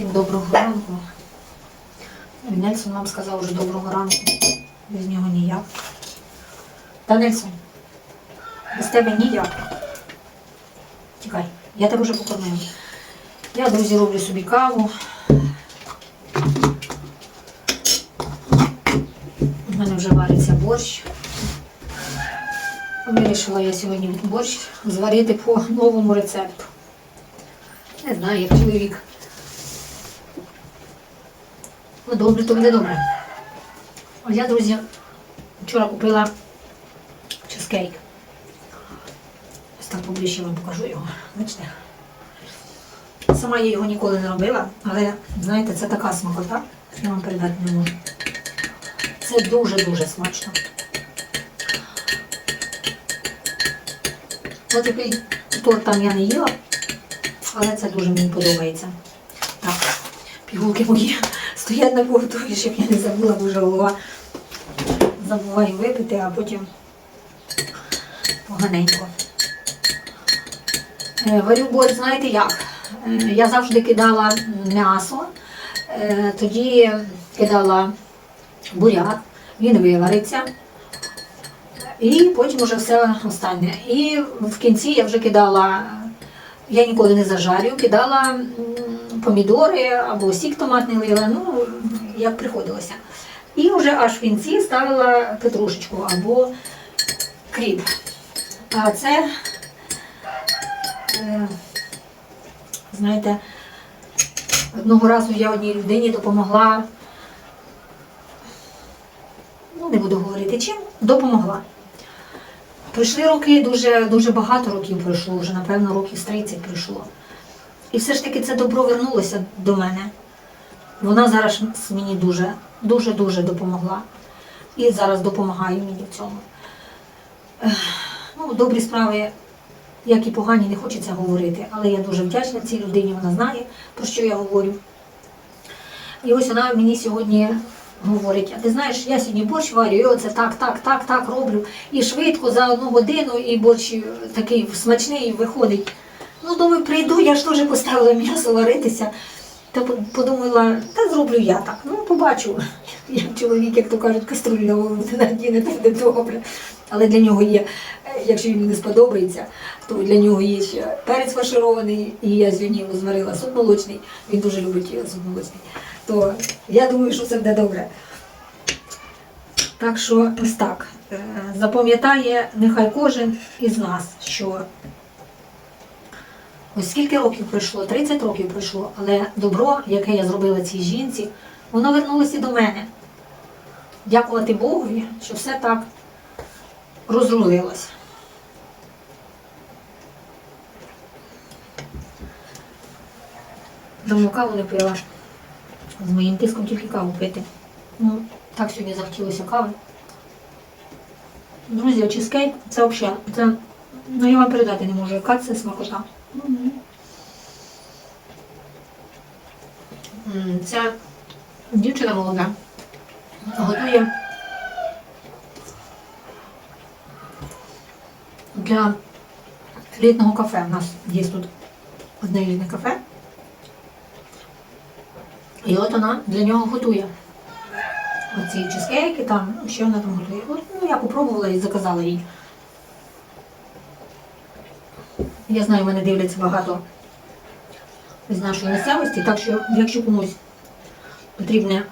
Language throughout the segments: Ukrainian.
Всім доброго ранку. Нельсон нам сказав вже доброго ранку. Без нього ніяк. Та Нельсон, без тебе ніяк. Тікай, я тебе вже покормила. Я, друзі, роблю собі каву. У мене вже вариться борщ. Вирішила я сьогодні борщ зварити по новому рецепту. Не знаю, як чоловік. Ну, добре, то буде добре. А я, друзі, вчора купила чизкейк. Ось так поближче вам покажу його. Бачите? Сама я його ніколи не робила, але знаєте, це така смакота, я вам передати не можу. Це дуже-дуже смачно. Ось такий торт там я не їла, але це дуже мені подобається. Так, пігулки мої стоять на поготові, щоб я не забула, вже голова забуваю випити, а потім поганенько. Е, Варю борщ, знаєте як? Е, Я завжди кидала м'ясо, е, тоді кидала буряк, він вивариться. І потім вже все останнє. І в кінці я вже кидала, я ніколи не зажарю, кидала помідори або сік томатний лила, ну, як приходилося. І вже аж в кінці ставила петрушечку або кріп. А це, е, знаєте, одного разу я одній людині допомогла, ну не буду говорити чим, допомогла. Пройшли роки, дуже, дуже багато років пройшло, вже, напевно, років з 30 пройшло. І все ж таки це добро вернулося до мене. Вона зараз мені дуже, дуже, дуже допомогла. І зараз допомагає мені в цьому. Ну, добрі справи, як і погані, не хочеться говорити, але я дуже вдячна цій людині, вона знає, про що я говорю. І ось вона мені сьогодні говорить, а ти знаєш, я сьогодні борщ варю, і оце так, так, так, так роблю. І швидко за одну годину, і борщ такий смачний виходить. Ну, думаю, прийду, я ж теж поставила м'ясо варитися. Та подумала, та зроблю я так. Ну, побачу, як чоловік, як то кажуть, каструлю на голову надіне, так буде добре. Але для нього є, е, якщо йому не сподобається, то для нього є ще перець фарширований, і я сьогодні йому зварила суп молочний, він дуже любить е, суп молочний. То я думаю, що все буде добре. Так що ось так. Е, Запам'ятає нехай кожен із нас, що Ось скільки років пройшло, 30 років пройшло, але добро, яке я зробила цій жінці, воно вернулося до мене. Дякувати Богові, що все так розрулилось. Давно каву не пила. З моїм тиском тільки каву пити. Ну, так сьогодні захотілося кави. Друзі, чизкейк це взагалі, це, ну я вам передати не можу, яка це смакота. Ця дівчина молода готує для літнього кафе. У нас є тут одне літне кафе. І от вона для нього готує. Оці чизкейки там, що вона там готує. От, ну, я попробувала і заказала їй. Я знаю, мене дивляться багато з нашої місцевості, так що якщо комусь потрібне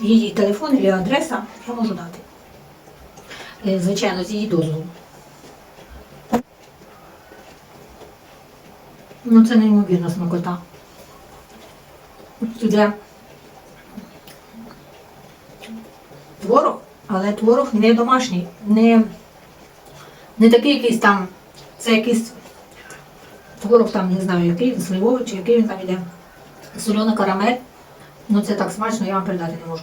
її телефон або адреса, я можу дати. Е, Звичайно, з її дозволу. Ну, це неймовірна смакота. Тут іде творог, але творог не домашній, не, не такий якийсь там, це якийсь Творог там не знаю, який він сливовий чи який він там іде. Сольона карамель. Ну це так смачно, я вам передати не можу.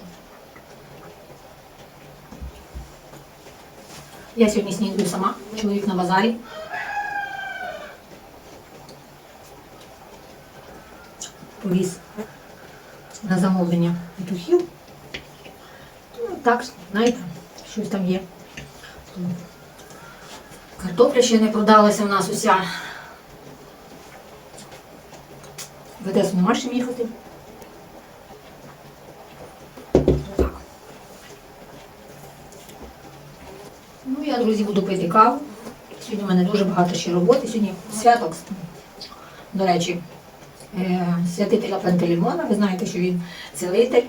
Я сьогодні снідаю сама, чоловік на базарі. Повіз на замовлення петухів. Ну, так, знаєте, щось там є. Картопля ще не продалася в нас уся. Мерседес нема чим їхати. Ну, я, друзі, буду пити каву. Сьогодні в мене дуже багато ще роботи. Сьогодні святок, до речі, е, святителя Пантелеймона. Ви знаєте, що він цілитель.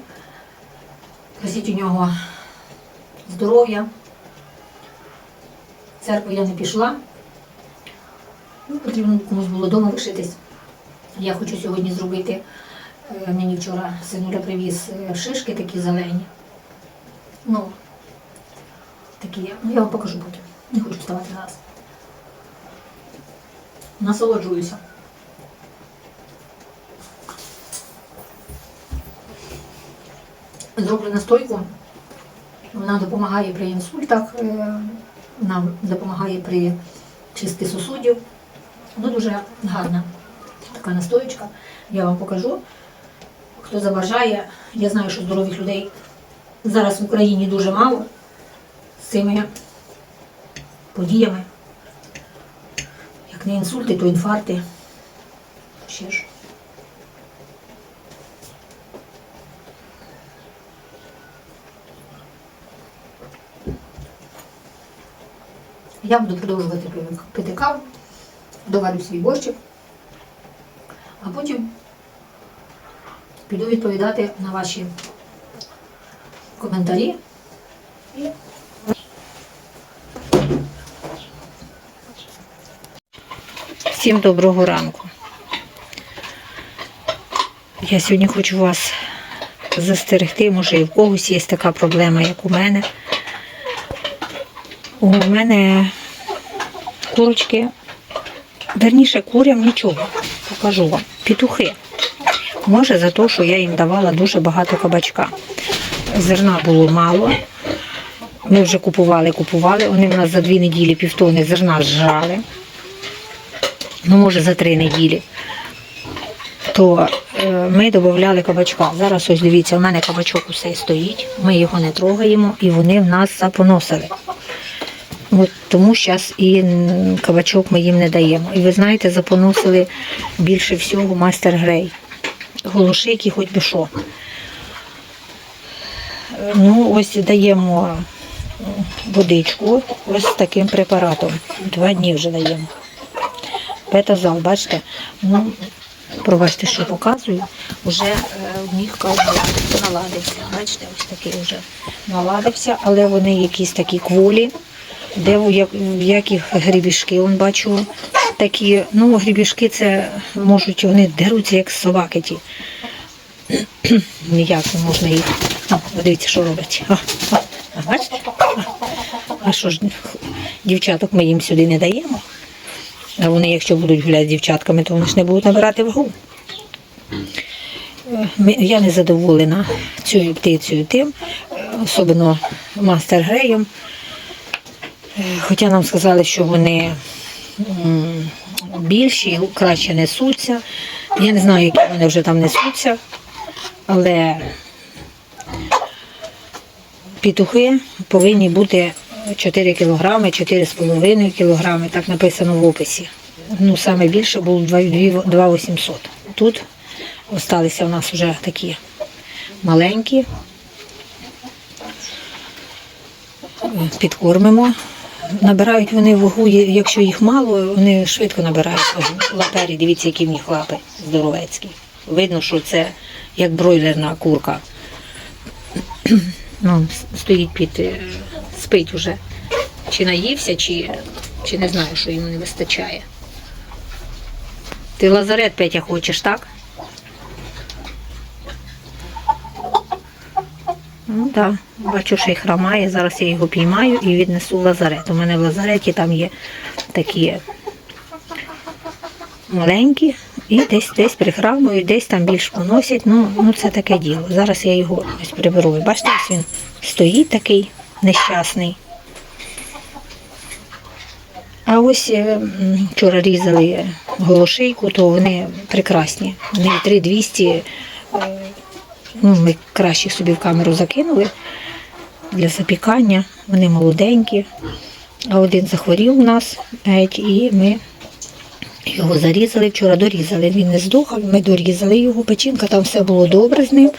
Просіть у нього здоров'я. В церкву я не пішла. Ну, Потрібно комусь було вдома лишитись. Я хочу сьогодні зробити. е, Мені вчора синуля привіз е, шишки такі зелені. Ну, такі, ну я вам покажу потім. Не хочу вставати зараз. Насолоджуюся. Зроблю настойку. Вона допомагає при інсультах, е, вона допомагає при чистці сусудів. Ну, дуже гарна така настоєчка. Я вам покажу. Хто забажає, я знаю, що здорових людей зараз в Україні дуже мало з цими подіями. Як не інсульти, то інфаркти. Ще ж. Я буду продовжувати пити каву, доварю свій борщик, потім піду відповідати на ваші коментарі. Всім доброго ранку. Я сьогодні хочу вас застерегти, може і в когось є така проблема, як у мене. У мене курочки, верніше курям нічого, покажу вам. Петухи. Може за те, що я їм давала дуже багато кабачка. Зерна було мало. Ми вже купували, купували. Вони в нас за дві неділі півтони зерна зжали ну може за три неділі, то е, ми додавали кабачка. Зараз ось дивіться, у мене кабачок усе стоїть, ми його не трогаємо і вони в нас запоносили. От тому зараз і кабачок ми їм не даємо. І ви знаєте, запоносили більше всього мастер грей. Голошик і хоч би що. Ну, ось даємо водичку ось з таким препаратом. Два дні вже даємо. Бетазал, бачите? Ну, пробачте, що показую. Вже е, в них наладився. Бачите, ось такий вже наладився, але вони якісь такі кволі, де в як- в яких грібішки, он бачу такі, ну, грібішки це можуть, вони деруться як собаки ті. Ніяк не можна їх. А, подивіться, що робить. А, а, бачите? А, що ж, дівчаток ми їм сюди не даємо. А вони, якщо будуть гуляти з дівчатками, то вони ж не будуть набирати вагу. Я не задоволена цією птицею тим, особливо мастер греєм. Хоча нам сказали, що вони більші, краще несуться. Я не знаю, які вони вже там несуться, але петухи повинні бути 4 кілограми, 4,5 кілограми, так написано в описі. Ну, саме більше було 2,800. Тут залишилися в нас вже такі маленькі. Підкормимо. Набирають вони вагу, якщо їх мало, вони швидко набирають вагу. Лапері, дивіться, які в них лапи здоровецькі. Видно, що це як бройлерна курка. Ну, стоїть під, е, спить уже. Чи наївся, чи, чи не знаю, що йому не вистачає. Ти лазарет Петя хочеш, так? Ну так, да. бачу, що й хромає. Зараз я його піймаю і віднесу в лазарет. У мене в лазареті там є такі маленькі, і десь десь прихрамують, десь там більш поносять. Ну, ну це таке діло. Зараз я його ось приберу. Бачите, ось він стоїть такий нещасний. А ось е, вчора різали голошейку, то вони прекрасні. Вони 3200, е, ну, ми краще собі в камеру закинули для запікання. Вони молоденькі. А один захворів у нас геть, і ми його зарізали, вчора дорізали. Він не здох, але ми дорізали його. Печінка, там все було добре з ним.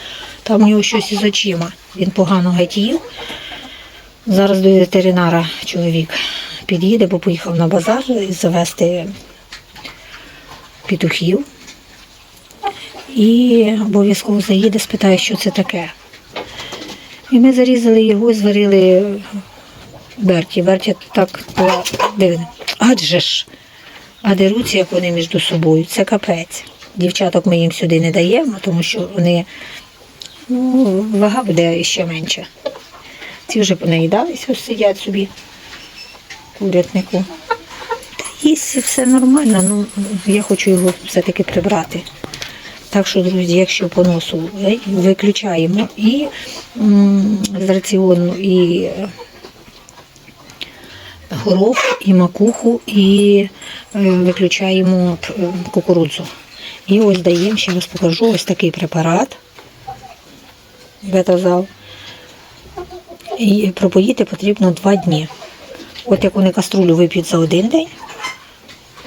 Там у нього щось із очима. Він погано геть їв. Зараз до ветеринара чоловік під'їде, бо поїхав на базар завести петухів. І обов'язково заїде, спитає, що це таке. І ми зарізали його, зварили Берті. Берті так була. Адже ж, а деруться, як вони між собою. Це капець. Дівчаток ми їм сюди не даємо, тому що вони ну, вага буде ще менша. Ці вже понаїдались, ось сидять собі курятнику. Та їсть все нормально, ну я хочу його все-таки прибрати. Так що, друзі, якщо по носу е, виключаємо і з раціону і е, горох, і макуху, і е, виключаємо е, кукурудзу. І ось даємо, ще раз покажу, ось такий препарат. Бетазал. І пропоїти потрібно два дні. От як вони каструлю вип'ють за один день,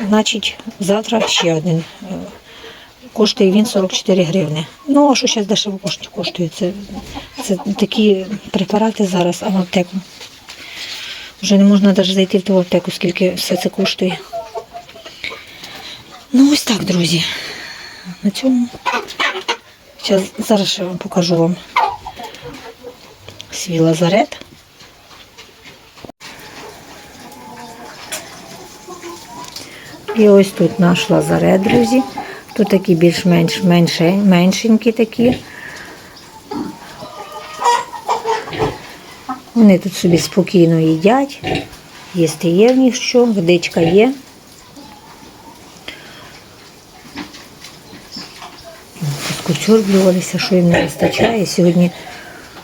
значить завтра ще один. Коштує він 44 гривни. Ну, а що зараз дешево кошт- коштує? Це, це такі препарати зараз, а в аптеку. Вже не можна навіть зайти в ту аптеку, скільки все це коштує. Ну, ось так, друзі. На цьому. Зараз, зараз ще вам покажу вам свій лазарет. І ось тут наш лазарет, друзі. Тут такі більш-менш менше, меншенькі такі. Вони тут собі спокійно їдять. Їсти є в них що, водичка є. Скочурблювалися, що їм не вистачає. Сьогодні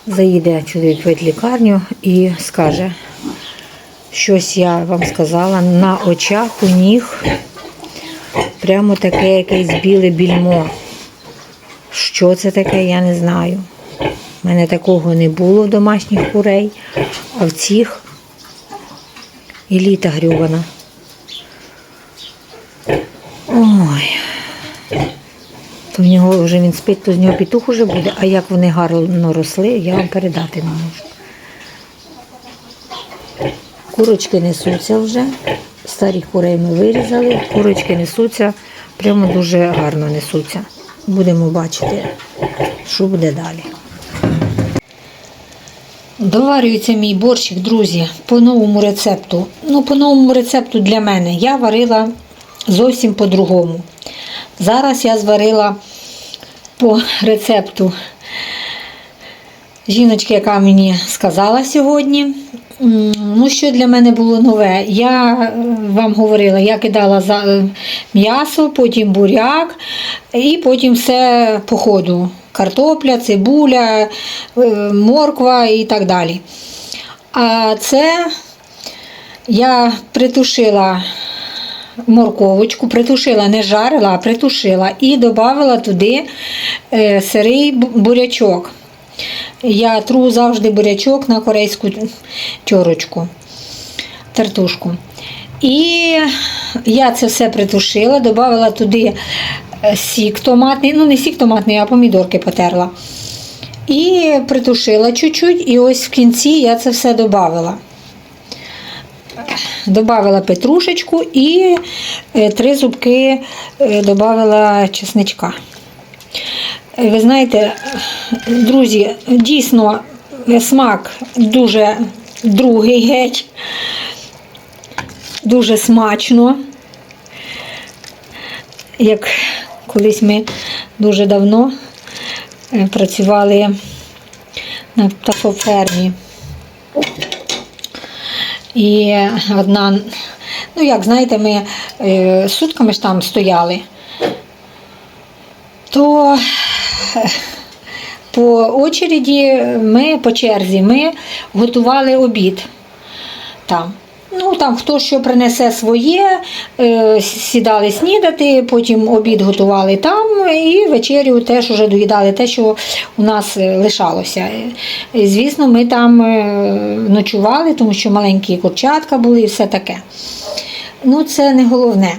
заїде чоловік в лікарню і скаже, щось я вам сказала, на очах у них прямо таке якесь біле більмо. Що це таке, я не знаю. У мене такого не було в домашніх курей, а в цих еліта грювана. Ой. То в нього вже він спить, то з нього петух уже буде, а як вони гарно росли, я вам передати не можу. Курочки несуться вже. Старих курей ми вирізали, курочки несуться, прямо дуже гарно несуться. Будемо бачити, що буде далі. Доварюється мій борщик, друзі, по новому рецепту. Ну, по новому рецепту для мене я варила зовсім по-другому. Зараз я зварила по рецепту жіночки, яка мені сказала сьогодні. Ну, що для мене було нове? Я е, вам говорила, я кидала е, м'ясо, потім буряк, і потім все по ходу. Картопля, цибуля, е, морква і так далі. А це я притушила морковочку, притушила, не жарила, а притушила і додала туди сирий бурячок. Я тру завжди бурячок на корейську тьорочку, тертушку. І я це все притушила, додала туди е, сік томатний, ну не сік томатний, а помідорки потерла. І притушила чуть-чуть, і ось в кінці я це все додала. Добавила петрушечку і е, три зубки е, додала чесничка. Ви знаєте, друзі, дійсно смак дуже другий геть, дуже смачно. Як колись ми дуже давно е, працювали на птахофермі. І одна, ну як знаєте, ми е, сутками ж там стояли, то по очереді ми по черзі ми готували обід там. Ну, там хто що принесе своє, е, сідали снідати, потім обід готували там і вечерю теж вже доїдали те, що у нас е, лишалося. І, звісно, ми там е, ночували, тому що маленькі курчатка були і все таке. Ну, це не головне.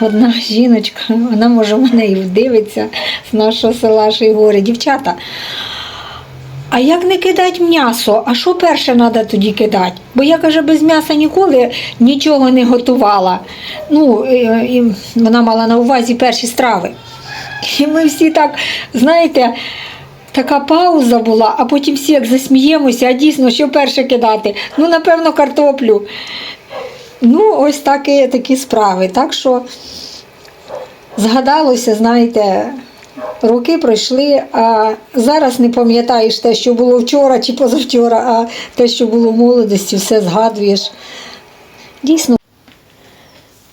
Одна жіночка, вона може мене і дивиться з нашого села Шейгори. Дівчата. а як не кидати м'ясо? А що перше треба тоді кидати? Бо я каже, без м'яса ніколи нічого не готувала. Ну, і, і вона мала на увазі перші страви. І ми всі так, знаєте, така пауза була, а потім всі як засміємося, а дійсно, що перше кидати? Ну, напевно, картоплю. Ну, ось такі, такі справи. Так що згадалося, знаєте, роки пройшли, а зараз не пам'ятаєш те, що було вчора чи позавчора, а те, що було в молодості, все згадуєш. Дійсно.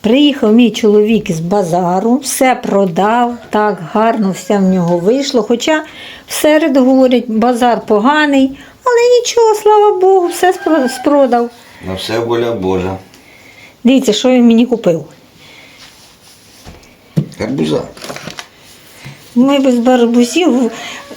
Приїхав мій чоловік з базару, все продав, так гарно все в нього вийшло. Хоча в середу говорять, базар поганий, але нічого, слава Богу, все спродав. На все воля Божа. Дивіться, що він мені купив. Гарбуза. Ми без барбузів.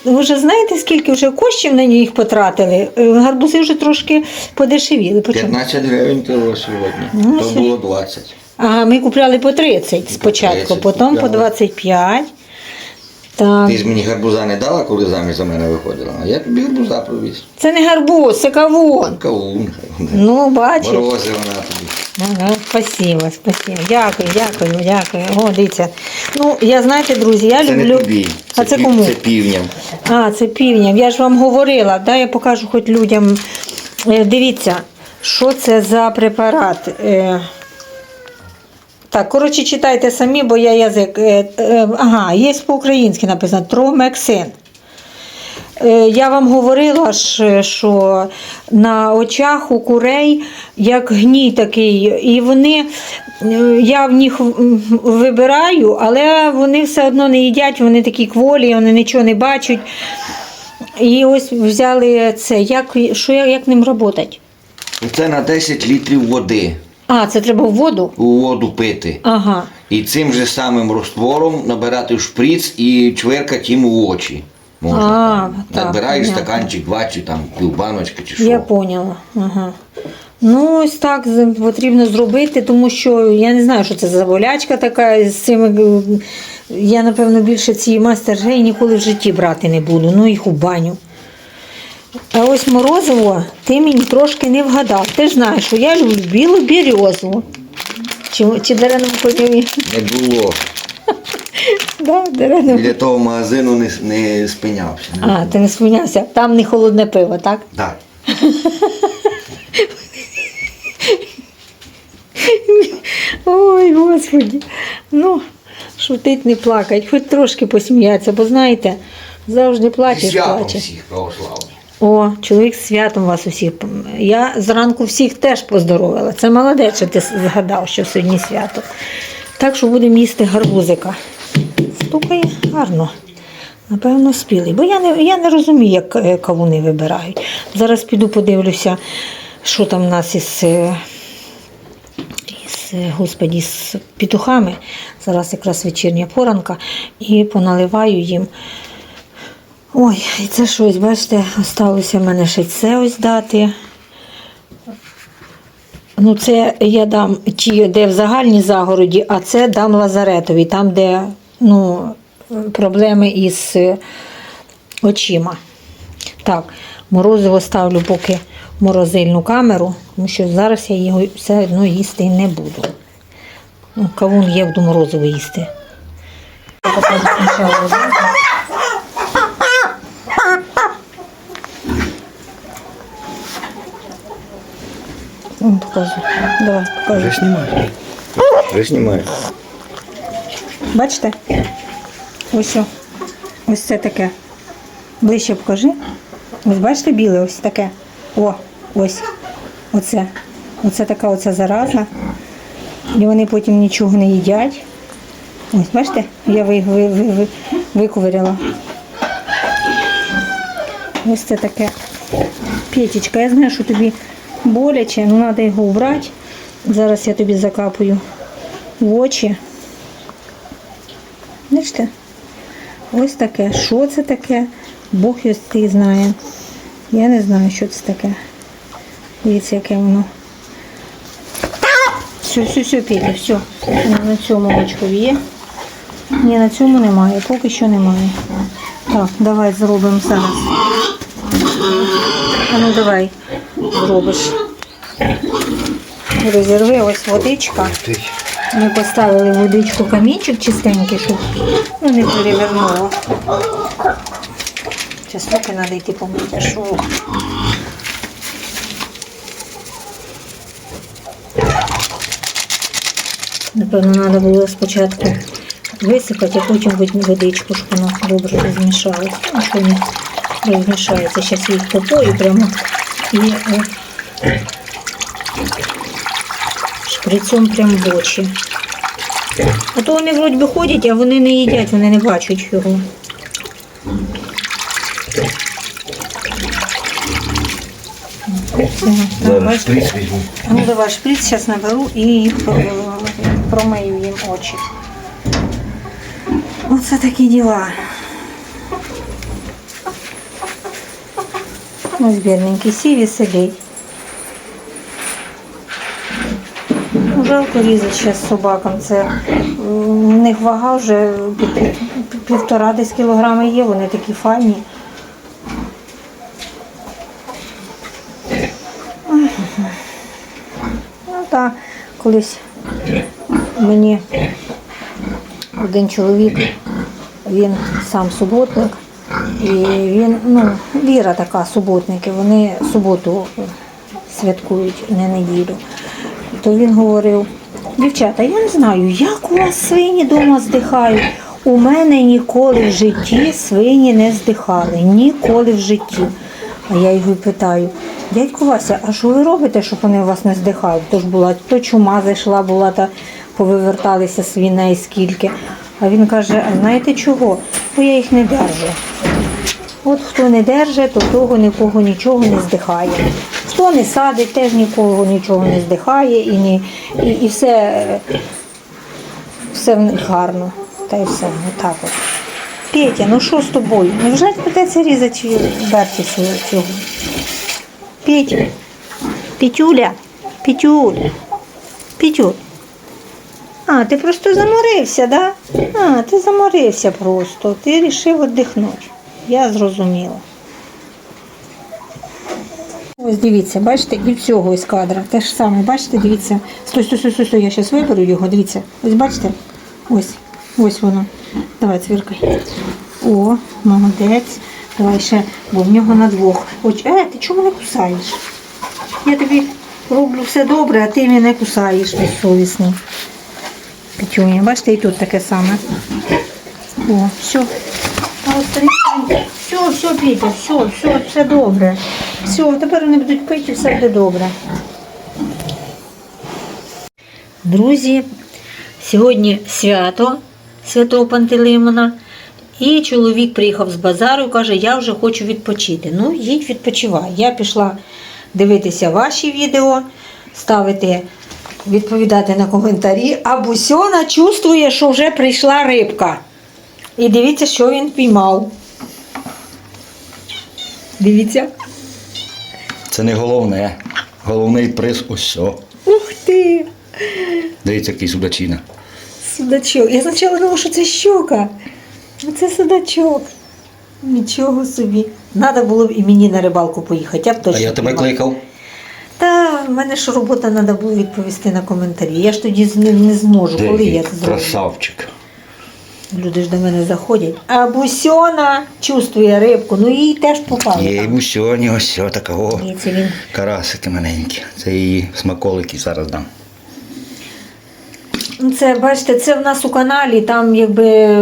Ви вже знаєте, скільки вже коштів на їх потратили? Е, Гарбузи вже трошки подешевіли. По чому? 15 гривень кіло сьогодні. Ну, То було 20. А ми купляли по 30 спочатку, 30 потім по 25. Так. Ти ж мені гарбуза не дала, коли заміж за мене виходила. А я тобі гарбуза привіз. Це не гарбуз, це кавун. Кавун. Ну, бачиш. Морози вона тобі. Ага, спасибо, спасибо. Дякую, дякую, дякую. О, дивіться. Ну, я знаєте, друзі, я Це люблю. не тобі. А це пів- кому? Це півням. А, це півням. Я ж вам говорила, да, я покажу хоч людям. Е, Дивіться, що це за препарат. Е, Так, коротше, читайте самі, бо я язик. е, е, Ага, є по-українськи написано Тромексин. Е, Я вам говорила що на очах у курей як гній такий, і вони, е, я в них вибираю, але вони все одно не їдять, вони такі кволі, вони нічого не бачать. І ось взяли це. Як, що, як ним працювати? Це на 10 літрів води. А, це треба в воду? У воду пити. Ага. І цим же самим розтвором набирати в шприц і чверкати їм у очі. Можна. А, там. так, Набираєш понятно. стаканчик, два чи там півбаночки чи що. Я поняла. Ага. Ну, ось так потрібно зробити, тому що я не знаю, що це за болячка така з цими. е, Я, напевно, більше ці мастер ніколи в житті брати не буду, ну їх у баню. А ось морозиво, ти мені трошки не вгадав. Ти ж знаєш, що я люблю білу березу. Чи, чи дерену подиві? Не було. Да, дерену. Біля того магазину не, не спинявся. А, ти не спинявся. Там не холодне пиво, так? Так. Ой, Господи. Ну, шутить не плакать, хоч трошки посміятися, бо знаєте, завжди плачеш, Святом плачеш. всіх православних. О, чоловік з святом вас усіх. Я зранку всіх теж поздоровила. Це молодець, що ти згадав, що сьогодні свято. Так що будемо їсти гарбузика. Стукає гарно. Напевно, спілий. Бо я не, я не розумію, як е, кавуни вибирають. Зараз піду подивлюся, що там в нас із, е, із, е, господі, з петухами. Зараз якраз вечірня поранка. І поналиваю їм. Ой, і це щось, бачите, осталося в мене ще це ось дати. Ну, це я дам ті, де в загальній загороді, а це дам Лазаретові, там, де ну, проблеми із е, очима. Так, морозиво ставлю поки в морозильну камеру, тому що зараз я його все одно їсти не буду. Ну, кавун є, буду морозиво їсти. Покажи. Давай, покажи. Вже знімаю. Вже знімаю. Бачите? Ось. о. Ось це таке. Ближче покажи. Ось бачите біле, ось таке. О, ось. Оце. Оце така оця зараза. І вони потім нічого не їдять. Ось, бачите, я ви, ви, ви, ви, виковиряла. Ось це таке. Петечка, я знаю, що тобі боляче, але треба його убрати. Зараз я тобі закапую в очі. Бачите? Ось таке. Що це таке? Бог його ти знає. Я не знаю, що це таке. Дивіться, яке воно. Все, все, все, Петя, все. На цьому молочкові є. Ні, на цьому немає, поки що немає. Так, давай зробимо зараз. А ну давай зробиш. Розірви ось водичка. Ми поставили водичку камінчик чистенький, щоб ну, не перевернуло. Зараз руки треба йти помити. Що? Напевно, треба було спочатку висипати, а потім водичку, щоб воно добре розмішалося. Ну, що не розмішається. Зараз їх попою прямо і е, шприцом прямо в очі. А то вони вроді би ходять, а вони не їдять, вони не бачать його. Так, бачите? візьму. Ну, давай шприц зараз наберу і промию їм очі. Оце такі діла. Ось бідненький сів і сидить. Ну, Жалко різати зараз собакам. Це в них вага вже пів- пів- півтора десь кілограми є, вони такі файні. Ну так, колись мені один чоловік, він сам суботник, і він, ну, віра така, суботники, вони суботу святкують, не неділю. То він говорив, дівчата, я не знаю, як у вас свині вдома здихають. У мене ніколи в житті свині не здихали, ніколи в житті. А я його питаю, дядько Вася, а що ви робите, щоб вони у вас не здихали? Тож була то чума зайшла, була та повиверталися свиней скільки. А він каже, а знаєте чого? Бо я їх не держу. От хто не держить, то того нікого нічого не здихає. Хто не садить, теж нікого нічого не здихає і, ні, і, і все, все гарно. Та й все, отак от. Петя, ну що з тобою? Невже придеться різати берці цього? Петя, Петюля, Петюля, Петюль. А, ти просто заморився, да? А, ти заморився просто. Ти вирішив віддихнути. Я зрозуміла. Ось дивіться, бачите, і всього із кадра. Те ж саме, бачите, дивіться. Стой, стой, стой, стой, стой, я зараз виберу його, дивіться. Ось бачите? Ось, ось воно. Давай, цвіркай. О, молодець. Давай ще, бо в нього на двох. Ось, е, ти чому не кусаєш? Я тобі роблю все добре, а ти мене кусаєш безсовісний. Петюня, бачите, і тут таке саме. О, все. А ось Все, все, Петя, все, все, все добре. Все, тепер вони будуть пити, все буде добре. Друзі, сьогодні свято святого Пантелеймона. І чоловік приїхав з базару і каже, я вже хочу відпочити. Ну, їдь відпочивай. Я пішла дивитися ваші відео, ставити, відповідати на коментарі. А Бусьона чувствує, що вже прийшла рибка. І дивіться, що він піймав. Дивіться. Це не головне. Головний приз усьо. Ух ти! Дивіться, який судачина. Судачок. Я спочатку думала, що це щука. А це судачок. Нічого собі. Треба було б і мені на рибалку поїхати. Я б А я тебе піймала. кликав. Та в мене ж робота треба було відповісти на коментарі. Я ж тоді не зможу, коли я це зроблю. красавчик. Люди ж до мене заходять. А бусьона чувствує рибку, ну їй теж попало. Є сьогодні ось такого. І це він Карасики маленькі. Це її смаколики зараз дам. Ну, Це бачите, це в нас у каналі, там якби е,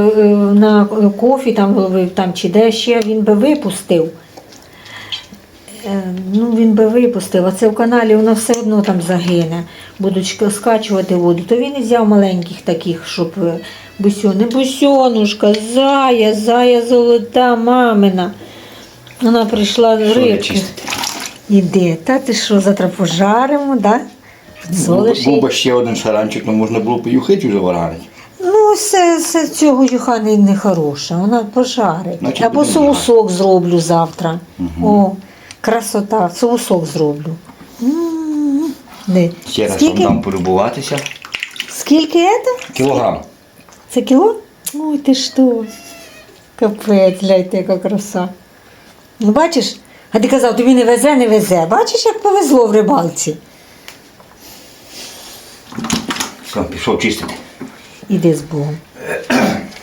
на кофі там там чи де ще він би випустив. Е, Ну, він би випустив, а це в каналі воно все одно там загине. Будуть скачувати воду. То він і взяв маленьких таких, щоб е, бусьон. Бусьонушка, зая, зая золота, мамина. Вона прийшла з рибки. Іди, та ти що, завтра пожаримо, да? Солиш. Був би ще один шаранчик, ну можна було б юхить вже варанить. Ну, все, все цього юха не, не хороша, вона пожарить. Значить, Або будемо соусок зроблю завтра. О, красота, соусок зроблю. М, Де? Ще раз вам Скільки, дам полюбуватися. скільки це? Кілограм. Це кіло? Ой, ти що? Капець, гляньте, яка краса. Ну, бачиш, А ти казав, тобі не везе, не везе. Бачиш, як повезло в рибалці. Все, пішов чистити. Іди з Богом.